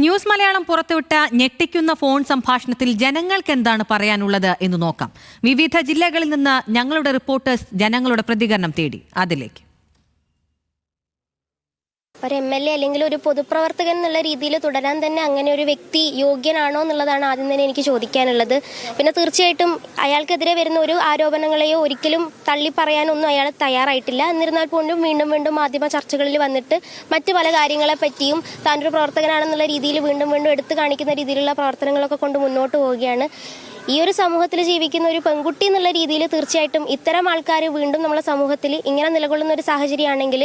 News Malayalam പുറത്തുവിട്ട ഞെട്ടിക്കുന്ന phone സംഭാഷണത്തിൽ ജനങ്ങൾക്ക് എന്താണ് പറയാനുള്ളത് എന്ന് നോക്കാം. വിവിധ ജില്ലകളിൽ നിന്ന് ഞങ്ങളുടെ റിപ്പോർട്ടേഴ്സ് ജനങ്ങളുടെ പ്രതികരണം തേടി. അതിലേക്ക്. ഒരു എം എൽ എ അല്ലെങ്കിൽ ഒരു പൊതുപ്രവർത്തകൻ എന്നുള്ള രീതിയിൽ തുടരാൻ തന്നെ അങ്ങനെ ഒരു വ്യക്തി യോഗ്യനാണോ എന്നുള്ളതാണ് ആദ്യം തന്നെ എനിക്ക് ചോദിക്കാനുള്ളത്. പിന്നെ തീർച്ചയായിട്ടും അയാൾക്കെതിരെ വരുന്ന ഒരു ആരോപണങ്ങളെയോ ഒരിക്കലും തള്ളി പറയാനൊന്നും അയാൾ തയ്യാറായിട്ടില്ല. എന്നിരുന്നാൽ പോലും വീണ്ടും വീണ്ടും മാധ്യമ ചർച്ചകളിൽ വന്നിട്ട് മറ്റു പല കാര്യങ്ങളെ പറ്റിയും താനൊരു പ്രവർത്തകനാണെന്നുള്ള രീതിയിൽ വീണ്ടും വീണ്ടും എടുത്തു കാണിക്കുന്ന രീതിയിലുള്ള പ്രവർത്തനങ്ങളൊക്കെ കൊണ്ട് മുന്നോട്ട് പോവുകയാണ്. ഈ ഒരു സമൂഹത്തിൽ ജീവിക്കുന്ന ഒരു പെൺകുട്ടി എന്നുള്ള രീതിയിൽ തീർച്ചയായിട്ടും ഇത്തരം ആൾക്കാർ വീണ്ടും നമ്മുടെ സമൂഹത്തിൽ ഇങ്ങനെ നിലകൊള്ളുന്ന ഒരു സാഹചര്യമാണെങ്കിൽ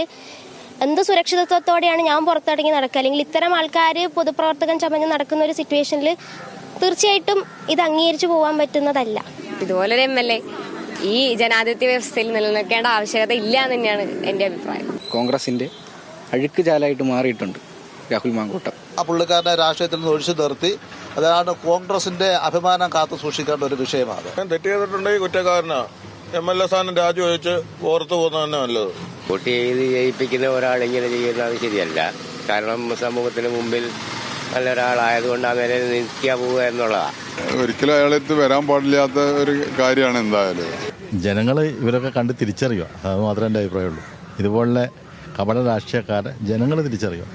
എന്ത് സുരക്ഷിതത്വത്തോടെയാണ് ഞാൻ പുറത്തിറങ്ങി നടക്കുക? അല്ലെങ്കിൽ ഇത്തരം ആൾക്കാർ പൊതുപ്രവർത്തകൻ ചമഞ്ഞ് നടക്കുന്ന ഒരു സിറ്റുവേഷനിൽ തീർച്ചയായിട്ടും ഇത് അംഗീകരിച്ചു പോകാൻ പറ്റുന്നതല്ല. ഇതുപോലൊരു എം എൽ എ ഈ ജനാധിപത്യ വ്യവസ്ഥയിൽ നിലനിൽക്കേണ്ട ആവശ്യകത ഇല്ല എന്ന് തന്നെയാണ് എന്റെ അഭിപ്രായം. കോൺഗ്രസിന്റെ അഴുക്ക് ചാലായിട്ട് മാറിയിട്ടുണ്ട് രാഹുൽ മാങ്കൂട്ടം. ആ പുള്ളിക്കാരനെ രാഷ്ട്രീയത്തിൽ നിന്ന് ഒഴിച്ചു നിർത്തി അതാണ് കോൺഗ്രസിന്റെ അഭിമാനം കാത്തു സൂക്ഷിക്കേണ്ട ഒരു വിഷയമാണ് ഞാൻ തെറ്റ് ചെയ്തിട്ടുണ്ടെങ്കിൽ കുറ്റക്കാരനാ. എം എൽ എ സ്ഥാനം രാജിവെച്ച് പുറത്തു പോകുന്നത് തന്നെ നല്ലത്. വോട്ട് ചെയ്ത് ജയിപ്പിക്കുന്ന ഒരാൾ ഇങ്ങനെ ചെയ്യുന്നത് ശരിയല്ല. കാരണം സമൂഹത്തിന് മുമ്പിൽ നല്ല ഒരാളായതുകൊണ്ട് ആ നിലയിൽ നിൽക്കുക പോവുക എന്നുള്ളതാണ് ഒരിക്കലും അയാളെടുത്ത് വരാൻ പാടില്ലാത്ത ഒരു കാര്യമാണ് എന്തായാലും. ജനങ്ങൾ ഇവരൊക്കെ കണ്ട് തിരിച്ചറിയുക. അത് മാത്രമേ എന്റെ അഭിപ്രായമുള്ളൂ. ഇതുപോലെ കപട രാഷ്ട്രീയക്കാരെ ജനങ്ങൾ തിരിച്ചറിയുക.